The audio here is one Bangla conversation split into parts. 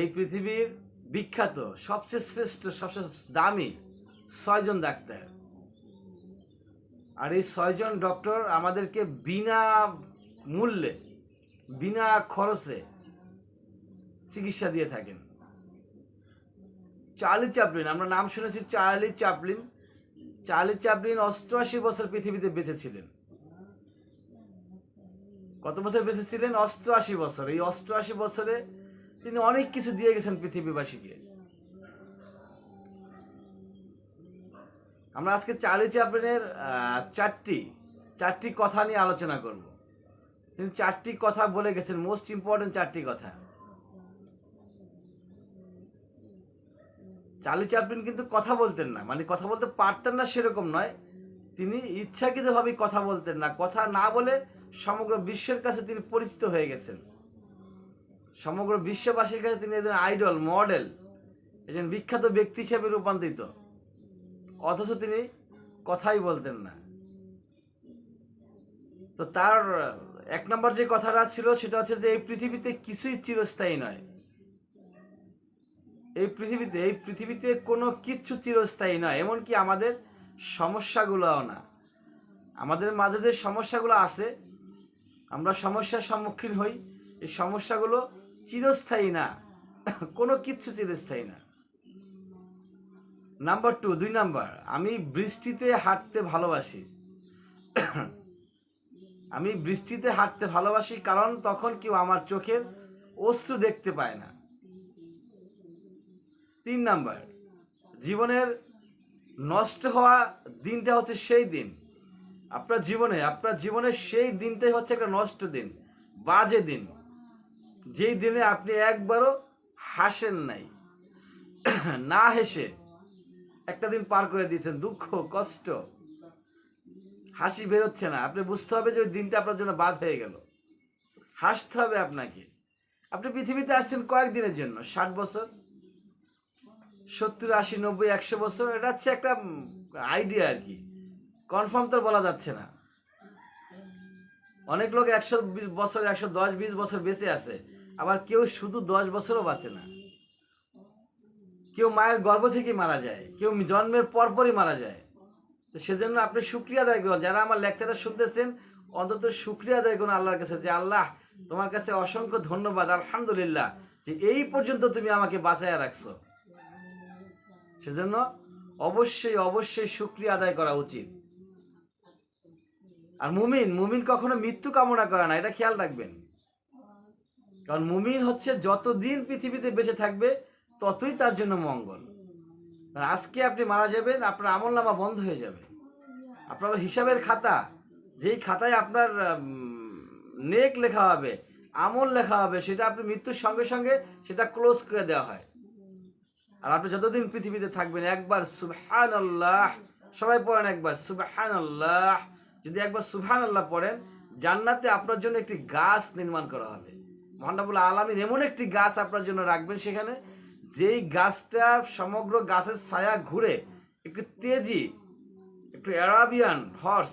এই পৃথিবীর বিখ্যাত, সবচেয়ে শ্রেষ্ঠ, সবচেয়ে দামি ছয়জন ডাক্তার। আর এই ছয়জন ডক্টর আমাদেরকে বিনা মূল্যে, বিনা খরচে চিকিৎসা দিয়ে থাকেন। চার্লি চাপলিন আমরা নাম শুনেছি চার্লি চাপলিন চার্লি চাপলিন অষ্টআশি বছর পৃথিবীতে বেঁচে ছিলেন কত বছর বেঁচে ছিলেন অষ্টআশি বছর। এই অষ্টআশি বছরে তিনি অনেক কিছু দিয়ে গেছেন পৃথিবীবাসীকে। আমরা আজকে চার্লি চ্যাপলিনের চারটি চারটি কথা নিয়ে আলোচনা করব। তিনি চারটি কথা বলে গেছেন মোস্ট ইম্পর্টেন্ট চারটি কথা। চার্লি চ্যাপলিন কিন্তু কথা বলতেন না মানে কথা বলতে পারতেন না সেরকম নয়। তিনি ইচ্ছাকৃতভাবেই কথা বলতেন না, কথা না বলে সমগ্র বিশ্বের কাছে তিনি পরিচিত হয়ে গেছেন। সমগ্র বিশ্ববাসীর কাছে তিনি একজন আইডল, মডেল, একজন বিখ্যাত ব্যক্তি হিসেবে রূপান্তরিত। অথচ তিনি কথাই বলতেন না। তো তার, এক নম্বর যে কথাটা ছিল সেটা হচ্ছে যে এই পৃথিবীতে কিছুই চিরস্থায়ী নয়। এই পৃথিবীতে এই পৃথিবীতে কোনো কিচ্ছু চিরস্থায়ী নয়, এমনকি আমাদের সমস্যাগুলোও না। আমাদের মাঝে যে সমস্যাগুলো আছে, আমরা সমস্যার সম্মুখীন হই, এই সমস্যাগুলো চিরস্থায়ী না। কোনো কিচ্ছু চিরস্থায়ী না। নাম্বার টু দুই নাম্বার আমি বৃষ্টিতে হাঁটতে ভালোবাসি। আমি বৃষ্টিতে হাঁটতে ভালোবাসি কারণ তখন কেউ আমার চোখের অশ্রু দেখতে পায় না। তিন নাম্বার জীবনের নষ্ট হওয়া দিনটা হচ্ছে সেই দিন। আপনার জীবনে, আপনার জীবনের সেই দিনটাই হচ্ছে একটা নষ্ট দিন, বাজে দিন। যেই দিনে আপনি একবারও হাসেন নাই, না হেসে একটা দিন পার করে দিয়েছেন, দুঃখ, কষ্ট, হাসি বেরোচ্ছে না। আপনি বুঝতে হবে যে ওই দিনটা আপনার জন্য বাদ হয়ে গেল। হাসতে হবে আপনাকে। আপনি পৃথিবীতে আসছেন কয়েকদিনের জন্য, ষাট বছর, সত্তর, আশি, নব্বই, একশো বছর, এটা হচ্ছে একটা আইডিয়া আর কি। কনফার্ম তো বলা যাচ্ছে না। অনেক লোক একশো বিশ বছর, একশো দশ, বিশ বছর বেঁচে আছে। আবার কেউ শুধু দশ বছরও বাঁচে না। কেউ মায়ের গর্ভ থেকে মারা যায়, কেউ জন্মের পরপরই মারা যায়। তো সেজন্য আপনি শুক্রিয়া আদায় করুন। যারা আমার লেকচারটা শুনতেছেন, অন্তত শুক্রিয়া আদায় করুন আল্লাহর কাছে যে, আল্লাহ, তোমার কাছে অসংখ্য ধন্যবাদ, আলহামদুলিল্লাহ, যে এই পর্যন্ত তুমি আমাকে বাঁচাইয়া রাখছো। সেজন্য অবশ্যই অবশ্যই শুক্রিয়া আদায় করা উচিত। আর মুমিন মুমিন কখনো মৃত্যু কামনা করে না, এটা খেয়াল রাখবেন। কারণ মুমিন হচ্ছে যতদিন পৃথিবীতে বেঁচে থাকবে, ততই তার জন্য মঙ্গল। আজকে আপনি মারা যাবেন, আপনার আমল নামা বন্ধ হয়ে যাবে। আপনার হিসাবের খাতা, যেই খাতায় আপনার নেক লেখা হবে, আমল লেখা হবে, সেটা আপনি মৃত্যুর সঙ্গে সঙ্গে সেটা ক্লোজ করে দেওয়া হয়। আর আপনি যতদিন পৃথিবীতে থাকবেন, একবার সুবহান আল্লাহ সবাই পড়েন একবার সুবহান আল্লাহ যদি একবার সুবহান আল্লাহ পড়েন, জান্নাতে আপনার জন্য একটি গাছ নির্মাণ করা হবে। মহানবুল আলমিন এমন একটি গাছ আপনার জন্য রাখবেন সেখানে, যেই গাছটা সমগ্র গাছের ছায়া ঘুরে একটু তেজি, একটু Arabian horse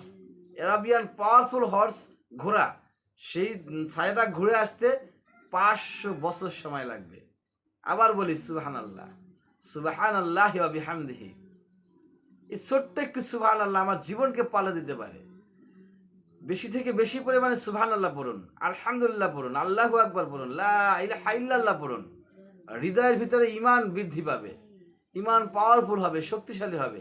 Arabian powerful horse ঘোড়া সেই ছায়াটা ঘুরে আসতে পাঁচশো বছর সময় লাগবে। আবার বলি সুবাহান আল্লাহ সুবাহান আল্লাহ বিহামদিহি। এই ছোট্ট একটি সুবাহান আল্লাহ আমার জীবনকে পালে দিতে পারে। বেশি থেকে বেশি পরিমাণে সুহান আল্লাহ পড়ুন, আলহামদুলিল্লাহ পড়ুন, আল্লাহ আকবর পড়ুন, লা ইলাহা পড়ুন। হৃদয়ের ভিতরে ইমান বৃদ্ধি পাবে ইমান পাওয়ারফুল হবে, শক্তিশালী হবে,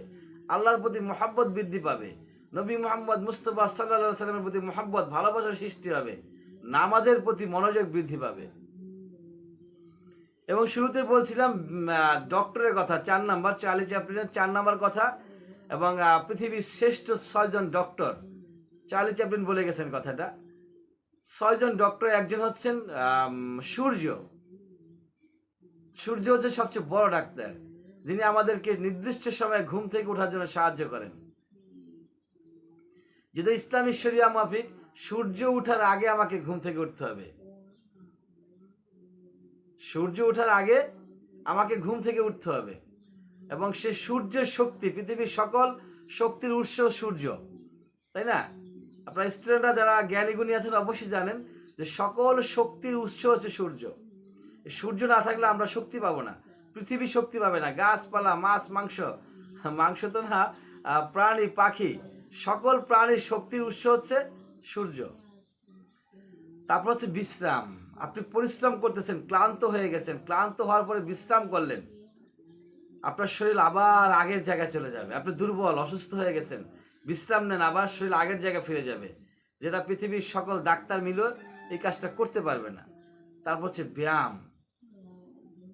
আল্লাহর প্রতি মহাব্বত বৃদ্ধি পাবে, নবী মোহাম্মদ মুস্তফা সাল্লাহ সাল্লামের প্রতি মহাব্বত, ভালোবাসার সৃষ্টি হবে, নামাজের প্রতি মনোযোগ বৃদ্ধি পাবে। এবং শুরুতে বলছিলাম ডক্টরের কথা, চার নাম্বার, চার্লি চ্যাপলিনের চার নাম্বার কথা, এবং পৃথিবীর শ্রেষ্ঠ ছয়জন ডক্টর চার্লি চ্যাপলিন বলে গেছেন কথাটা। ছয়জন ডক্টর, একজন হচ্ছেন সূর্য। সূর্য হচ্ছে সবচেয়ে বড় ডাক্তার, যিনি আমাদেরকে নির্দিষ্ট সময়ে ঘুম থেকে ওঠার জন্য সাহায্য করেন। যদি ইসলামী শরিয়া মাফিক, সূর্য ওঠার আগে আমাকে ঘুম থেকে উঠতে হবে। সূর্য ওঠার আগে আমাকে ঘুম থেকে উঠতে হবে। এবং সে সূর্যের শক্তি, পৃথিবীর সকল শক্তির উৎস সূর্য, তাই না? আপনার স্টুডেন্টরা যারা জ্ঞানী গুণী আছেন অবশ্যই জানেন যে সকল শক্তির উৎস হচ্ছে সূর্য। সূর্য না থাকলে আমরা শক্তি পাবো না। পৃথিবী শক্তি পাবে না। গাছপালা, মাছ, মাংস মাংস তো না প্রাণী, পাখি, সকল প্রাণীর শক্তির উৎস হচ্ছে সূর্য। তারপর হচ্ছে বিশ্রাম। আপনি পরিশ্রম করতেছেন, ক্লান্ত হয়ে গেছেন, ক্লান্ত হওয়ার পরে বিশ্রাম করলেন, আপনার শরীর আবার আগের জায়গায় চলে যাবে। আপনি দুর্বল, অসুস্থ হয়ে গেছেন। বিশ্রাম নেন, আবার শরীর আগের জায়গায় ফিরে যাবে। যেটা পৃথিবীর সকল ডাক্তার মিলেও এই কাজটা করতে পারবে না। তারপর হচ্ছে ব্যায়াম।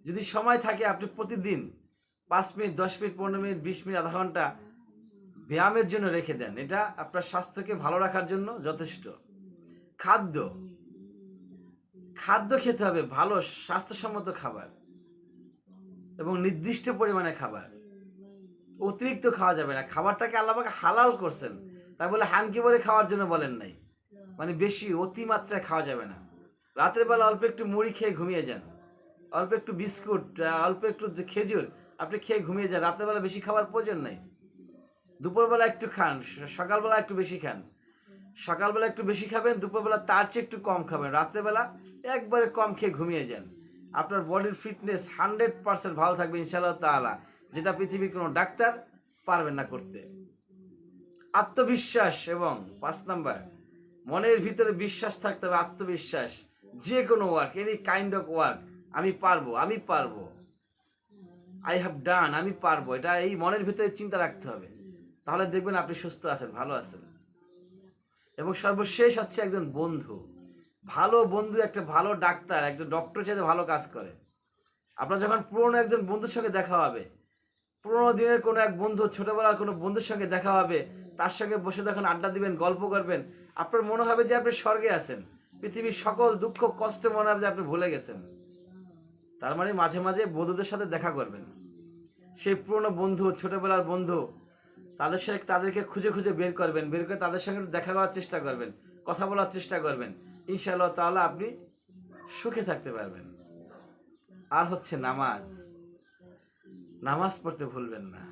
যদি সময় থাকে, আপনি প্রতিদিন পাঁচ মিনিট, দশ মিনিট, পনেরো মিনিট, বিশ মিনিট, আধা ঘণ্টা ব্যায়ামের জন্য রেখে দেন। এটা আপনার স্বাস্থ্যকে ভালো রাখার জন্য যথেষ্ট। খাদ্য। খাদ্য খেতে হবে ভালো, স্বাস্থ্যসম্মত খাবার এবং নির্দিষ্ট পরিমাণে খাবার। অতিরিক্ত খাওয়া যাবে না। খাবারটাকে আল্লাহকে হালাল করছেন। তাই বলে হানকি ভরে খাওয়ার জন্য বলেন নাই। মানে বেশি অতিমাত্রায় খাওয়া যাবে না। রাতের বেলা অল্প একটু মুড়ি খেয়ে ঘুমিয়ে যান। অল্প একটু বিস্কুট অল্প একটু খেজুর আপনি খেয়ে ঘুমিয়ে যান। রাতের বেলা বেশি খাওয়ার প্রয়োজন নাই। দুপুরবেলা একটু খান সকালবেলা একটু বেশি খান। সকালবেলা একটু বেশি খাবেন দুপুরবেলা তার চেয়ে একটু কম খাবেন। রাত্রেবেলা একবারে কম খেয়ে ঘুমিয়ে যান। আপনার বডির ফিটনেস হান্ড্রেড পার্সেন্ট ভালো থাকবে ইনশাআল্লাহ তাআলা। যেটা পৃথিবীর কোনো ডাক্তার পারবেন না করতে। আত্মবিশ্বাস এবং, পাঁচ নাম্বার, মনের ভিতরে বিশ্বাস থাকতে হবে, আত্মবিশ্বাস। যে কোনো work any kind of work আমি পারব আমি পারব। আই হ্যাভ ডান আমি পারব। এটা এই মনের ভিতরে চিন্তা রাখতে হবে। তাহলে দেখবেন আপনি সুস্থ আছেন, ভালো আছেন। এবং সর্বশেষ হচ্ছে একজন বন্ধু। ভালো বন্ধু, একটা ভালো ডাক্তার, একজন ডক্টর চাইতে ভালো কাজ করে। আপনার যখন পুরনো একজন বন্ধুর সঙ্গে দেখা হবে পুরোনো দিনের কোনো এক বন্ধু ছোটবেলার কোনো বন্ধুর সঙ্গে দেখা হবে, তার সঙ্গে বসে যখন আড্ডা দিবেন, গল্প করবেন, আপনার মনে হবে যে আপনি স্বর্গে আছেন। পৃথিবীর সকল দুঃখ, কষ্ট মনে হবে যে আপনি ভুলে গেছেন। তার মানে মাঝে মাঝে বন্ধুদের সাথে দেখা করবেন। সেই পুরনো বন্ধু, ছোটবেলার বন্ধু, তাদের সাথে তাদেরকে খুঁজে খুঁজে বের করবেন, বের করে তাদের সঙ্গে দেখা করার চেষ্টা করবেন, কথা বলার চেষ্টা করবেন। ইনশাআল্লাহ তাহলে আপনি সুখে থাকতে পারবেন। আর হচ্ছে নামাজ। নামাজ পড়তে ভুলবেন না।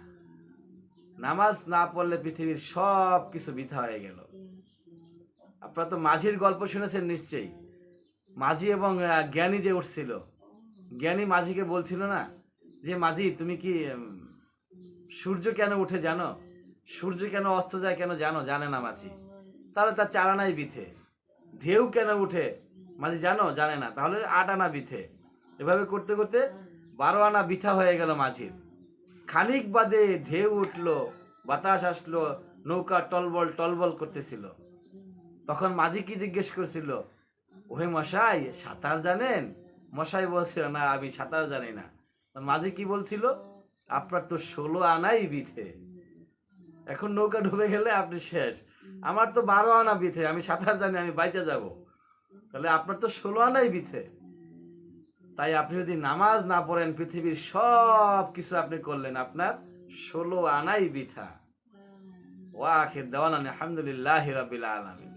নামাজ না পড়লে পৃথিবীর সব কিছু বৃথা হয়ে গেল। আপনারা তো মাঝির গল্প শুনেছেন নিশ্চয়ই। মাঝি এবং জ্ঞানী যে উঠছিল, জ্ঞানী মাঝিকে বলছিল না যে, মাঝি, তুমি কি সূর্য কেন উঠে জানো? সূর্য কেন অস্ত যায় কেন জানো? জানে না মাঝি। তাহলে তার চার আনাই বিথে। ঢেউ কেন উঠে? মাঝি, জানো? জানে না। তাহলে আট আনা বিথে? এভাবে করতে করতে বারো আনা বিথা হয়ে গেল মাঝির। খানিক বাদে ঢেউ উঠল, বাতাস আসলো, নৌকা টলবল টলবল করতেছিল। তখন মাঝি কি জিজ্ঞেস করছিল, ওহে মশাই, সাঁতার জানেন? মশাই বলছিল, না, আমি সাঁতার জানি না। মাঝি কি বলছিল, আপনার তো ষোলো আনাই বিথে। এখন নৌকা ডুবে গেলে আপনি শেষ। আমার তো বারো আনা বিথে, আমি সাঁতার জানি, আমি বাইচা যাব। তাহলে আপনার তো ষোলো আনাই বিথে। তাই আপনি যদি নামাজ না পড়েন পৃথিবীর সব কিছু আপনি করলেন আপনার ষোলো আনাই বিথা। ওয়া ওয়াখির দেওয়ান আলহামদুলিল্লাহ রবিল আলমিন।